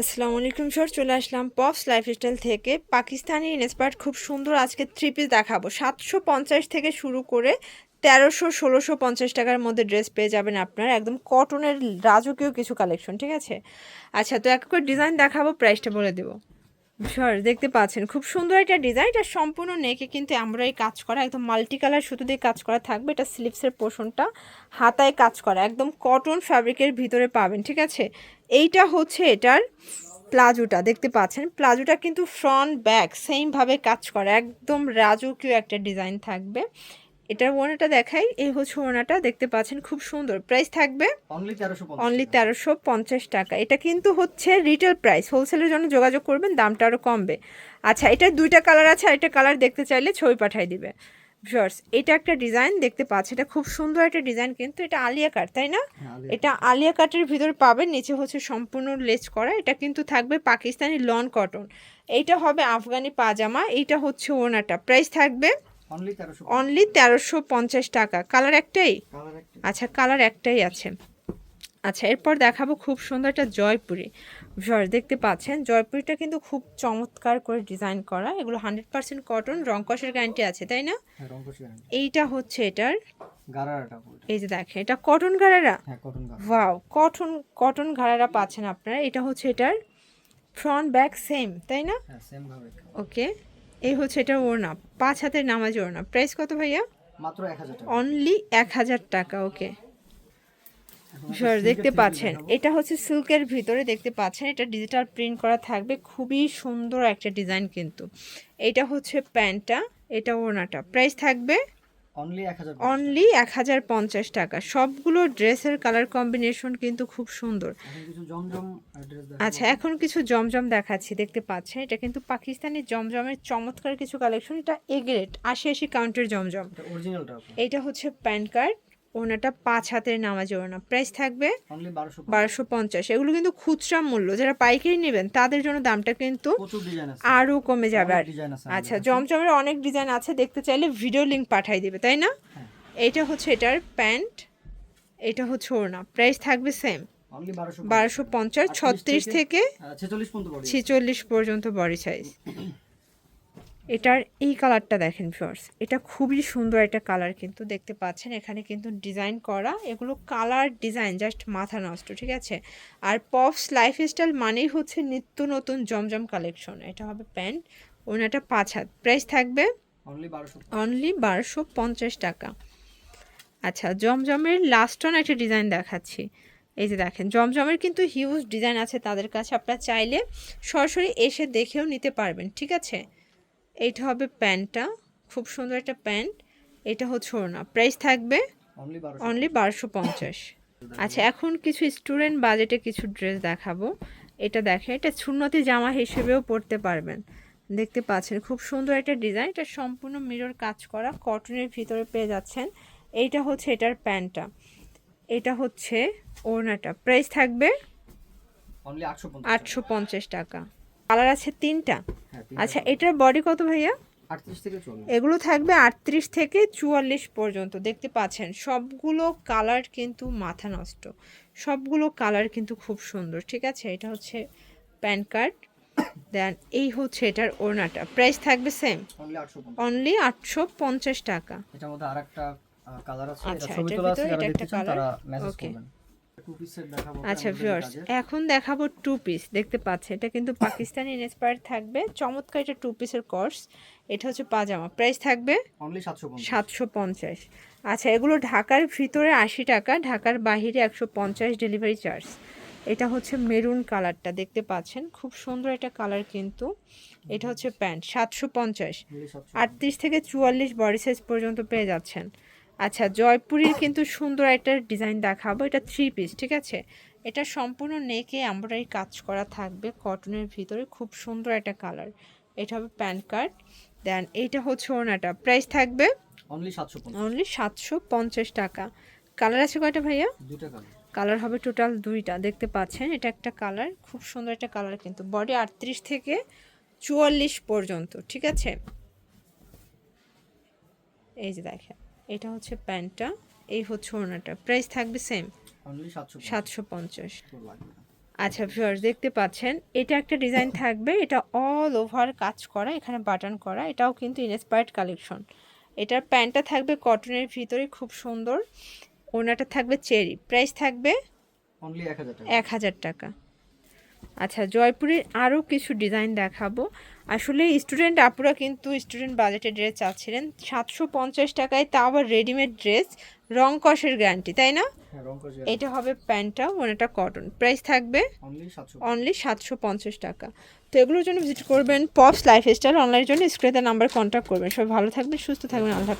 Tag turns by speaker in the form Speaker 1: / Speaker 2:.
Speaker 1: আসসালামু আলাইকুম স্যার, চলে আসলাম পপস লাইফস্টাইল থেকে। পাকিস্তানি ইন্সপায়ার্ড খুব সুন্দর আজকে থ্রি পিস দেখাবো। সাতশো পঞ্চাশ থেকে শুরু করে তেরোশো, ষোলোশো পঞ্চাশ টাকার মধ্যে ড্রেস পেয়ে যাবেন আপনার। একদম কটনের রাজকীয় কিছু কালেকশন ঠিক আছে? আচ্ছা তো এক করে ডিজাইন দেখাবো প্রাইসটা বলে দেবো। স্যার দেখতে পাচ্ছেন। খুব সুন্দর একটা ডিজাইন এটা সম্পূর্ণ নেকে কিন্তু আমরা এই কাজ করা, একদম মাল্টি কালার সুতো দিয়ে কাজ করা থাকবে। এটা স্লিপসের পোষণটা হাতায় কাজ করা, একদম কটন ফ্যাব্রিকের ভিতরে পাবেন, ঠিক আছে? এইটা হচ্ছে এটার প্লাজোটা, দেখতে পাচ্ছেন? প্লাজোটা কিন্তু ফ্রন্ট ব্যাক সেমভাবে কাজ করা, একদম রাজকীয় একটা ডিজাইন থাকবে। এটার ওনাটা দেখাই এই হচ্ছে ওনাটা দেখতে পাচ্ছেন খুব সুন্দর। প্রাইস থাকবে
Speaker 2: অনলি তেরোশো
Speaker 1: পঞ্চাশ টাকা। এটা কিন্তু হচ্ছে রিটেল প্রাইস হোলসেলের জন্য যোগাযোগ করবেন দামটা আরও কমবে। আচ্ছা এটা দুইটা কালার আছে আর একটা কালার দেখতে চাইলে ছবি পাঠাই দিবে। ভিউয়ার্স এটা একটা ডিজাইন দেখতে পাচ্ছি এটা খুব সুন্দর একটা ডিজাইন কিন্তু এটা আলিয়া কাট তাই না? এটা আলিয়া কাটের ভিতর পাবেন নিচে হচ্ছে সম্পূর্ণ লেস করা। এটা কিন্তু থাকবে পাকিস্তানি লন কটন এইটা হবে আফগানি পাজামা এইটা হচ্ছে ওনাটা প্রাইস থাকবে
Speaker 2: অনলি তেরোশো
Speaker 1: পঞ্চাশ টাকা। কালার একটাই? আচ্ছা কালার একটাই আছে। আচ্ছা এরপর দেখাবো খুব সুন্দর একটা জয়পুরি। ভিউয়ার্স দেখতে পাচ্ছেন জয়পুরিটা কিন্তু খুব চমৎকার করে ডিজাইন করা। এগুলো হান্ড্রেড পার্সেন্ট কটন রং কষের গ্যারান্টি আছে তাই না?
Speaker 2: হ্যাঁ
Speaker 1: এইটা হচ্ছে এটার এই যে দেখেন এটা কটন
Speaker 2: হ্যাঁ কটন
Speaker 1: ওয়াও কটন কটন ঘাড়ারা পাচ্ছেন আপনারা। এটা হচ্ছে এটার ফ্রন্ট ব্যাক সেম তাই না?
Speaker 2: হ্যাঁ
Speaker 1: ওকে এই হচ্ছে এটা ওড়না। পাঁচ হাতের নামাজ ওড়না। প্রাইস কত ভাইয়া?
Speaker 2: মাত্র এক হাজার
Speaker 1: অনলি এক হাজার টাকা ওকে দেখতে পাচ্ছেন। এটা হচ্ছে সিল্কের ভিতরে দেখতে পাচ্ছেন এটা ডিজিটাল প্রিন্ট করা থাকবে। খুবই সুন্দর একটা ডিজাইন কিন্তু। এটা হচ্ছে প্যান্টটা এটা ওড়নাটা। প্রাইস থাকবে
Speaker 2: অনলি এক হাজার
Speaker 1: পঞ্চাশ টাকা। সবগুলো ড্রেসের কালার কম্বিনেশন কিন্তু খুব সুন্দর। আচ্ছা এখন কিছু জমজম দেখাচ্ছি দেখতে পাচ্ছেন? এটা কিন্তু পাকিস্তানের জমজমের চমৎকার কিছু কালেকশন এটা এগ্রেট আশি আশি কাউন্টের জমজম।
Speaker 2: এটা
Speaker 1: হচ্ছে প্যান কার্ড। ওনাটা পাঁচ হাতের নামাজ ওড়না। প্রাইস থাকবে
Speaker 2: বারোশো
Speaker 1: পঞ্চাশ। এগুলো কিন্তু খুচরা মূল্য। যারা পাইকারি নেবেন তাদের জন্য দামটা কিন্তু আরও কমে যাবে আর আচ্ছা জমজমের অনেক ডিজাইন আছে। দেখতে চাইলে ভিডিও লিঙ্ক পাঠাই দেবে তাই না? এটা হচ্ছে এটার প্যান্ট এটা হচ্ছে ওড়না। প্রাইস থাকবে সেম
Speaker 2: বারোশো
Speaker 1: পঞ্চাশ। ছত্রিশ থেকে
Speaker 2: ছেচল্লিশ পর্যন্ত
Speaker 1: বডি সাইজ এটার এই কালারটা দেখেন ফিওর্স এটা খুবই সুন্দর একটা কালার কিন্তু দেখতে পাচ্ছেন। এখানে কিন্তু ডিজাইন করা এগুলো কালার ডিজাইন জাস্ট মাথা নষ্ট ঠিক আছে? আর পপস লাইফস্টাইল মানেই হচ্ছে নিত্য নতুন জমজম কালেকশন এটা হবে প্যান্ট ওনাটা পাঁচ হাত। প্রাইস থাকবে
Speaker 2: অনলি বারোশো
Speaker 1: অনলি বারোশো পঞ্চাশ টাকা। আচ্ছা জমজমের লাস্ট অন একটা ডিজাইন দেখাচ্ছি। এই যে দেখেন জমজমের কিন্তু হিউজ ডিজাইন আছে তাদের কাছে। আপনারা চাইলে সরাসরি এসে দেখেও নিতে পারবেন ঠিক আছে? এইটা হবে প্যান্টটা। খুব সুন্দর একটা প্যান্ট। এটা হচ্ছে ওড়না। প্রাইস থাকবে
Speaker 2: অনলি বারোশো
Speaker 1: পঞ্চাশ। আচ্ছা এখন কিছু স্টুডেন্ট বাজেটে কিছু ড্রেস দেখাবো। এটা দেখে এটা সুন্নতি জামা হিসেবেও পরতে পারবেন। দেখতে পাচ্ছেন খুব সুন্দর একটা ডিজাইন এটা সম্পূর্ণ মিরর কাজ করা কটনের ভিতরে পেয়ে যাচ্ছেন। এইটা হচ্ছে এটার প্যান্টটা। এটা হচ্ছে ওড়নাটা। প্রাইস থাকবে
Speaker 2: আটশো পঞ্চাশ
Speaker 1: টাকা। কালার আছে তিনটা। আচ্ছা এটার বডি কত ভাইয়া? এগুলো থাকবে আটত্রিশ থেকে চুয়াল্লিশ পর্যন্ত দেখতে পাচ্ছেন। সবগুলো কালার কিন্তু মাথা নষ্ট। সবগুলো কালার কিন্তু খুব সুন্দর ঠিক আছে? এটা হচ্ছে প্যান কার্ড দেন এই হচ্ছে এটার ওড়নাটা। প্রাইস থাকবে সেম
Speaker 2: অনলি আটশো পঞ্চাশ।
Speaker 1: টাকা। আচ্ছা, এটা একটা
Speaker 2: কালার চান
Speaker 1: আচ্ছা ভিউয়ার্স। এখন দেখাবো টু পিস দেখতে পাচ্ছেন। এটা কিন্তু পাকিস্তানি ইন্সপায়ার থাকবে। চমৎকার এটা টু পিসের কোর্স এটা হচ্ছে পাজামা। প্রাইস থাকবে
Speaker 2: সাতশো পঞ্চাশ।
Speaker 1: আচ্ছা এগুলো ঢাকার ভিতরে আশি টাকা ঢাকার বাহিরে একশো পঞ্চাশ ডেলিভারি চার্জ এটা হচ্ছে মেরুন কালারটা দেখতে পাচ্ছেন? খুব সুন্দর একটা কালার কিন্তু। এটা হচ্ছে প্যান্ট সাতশো পঞ্চাশ। আটত্রিশ থেকে চুয়াল্লিশ বডি সাইজ পর্যন্ত পেয়ে যাচ্ছেন। আচ্ছা জয়পুরীর কিন্তু সুন্দর একটা ডিজাইন দেখাবো। এটা থ্রি পিস ঠিক আছে? এটা সম্পূর্ণ নেকে এমব্রয়ডারি কাজ করা থাকবে কটনের ভিতরে খুব সুন্দর একটা কালার এটা হবে প্যান কার্ড দেন এইটা হচ্ছে ওনাটা প্রাইস থাকবে
Speaker 2: অনলি সাতশো পঞ্চাশ।
Speaker 1: অনলি সাতশো পঞ্চাশ টাকা। কালার আছে কয়টা ভাইয়া?
Speaker 2: দুইটা কালার
Speaker 1: কালার হবে টোটাল দুইটা দেখতে পাচ্ছেন? এটা একটা কালার খুব সুন্দর একটা কালার কিন্তু। বডি আটত্রিশ থেকে চুয়াল্লিশ পর্যন্ত ঠিক আছে? এই যে দেখেন। এটা হচ্ছে প্যান্টটা এই হচ্ছে ওড়নাটা। প্রাইস থাকবে সেম
Speaker 2: সাতশো
Speaker 1: পঞ্চাশ। আচ্ছা ভিউয়ার্স দেখতে পাচ্ছেন এটা একটা ডিজাইন থাকবে এটা অল ওভার কাজ করা এখানে বাটন করা এটাও কিন্তু ইনস্পায়ার্ড কালেকশন এটার প্যান্টটা থাকবে কটনের ভিতরে খুব সুন্দর। ওনাটা থাকবে চেরি প্রাইস থাকবে
Speaker 2: এক হাজার টাকা।
Speaker 1: আচ্ছা জয়পুরের আরও কিছু ডিজাইন দেখাবো। আসলে স্টুডেন্ট আপুরা কিন্তু স্টুডেন্ট বাজেটের ড্রেস চাচ্ছিলেন। সাতশো পঞ্চাশ টাকায় তা আবার রেডিমেড ড্রেস রং কষের গ্যারান্টি তাই না?
Speaker 2: হ্যাঁ
Speaker 1: এটা হবে প্যান্টটা ওনাটা কটন প্রাইস থাকবে?
Speaker 2: অনলি সাতশো।
Speaker 1: পঞ্চাশ টাকা। তো এগুলোর জন্য ভিজিট করবেন পপস লাইফস্টাইল অনলাইনের জন্য স্ক্রিনে নাম্বার কন্ট্যাক্ট করবেন। সবাই ভালো থাকবেন সুস্থ থাকবেন আল্লাহ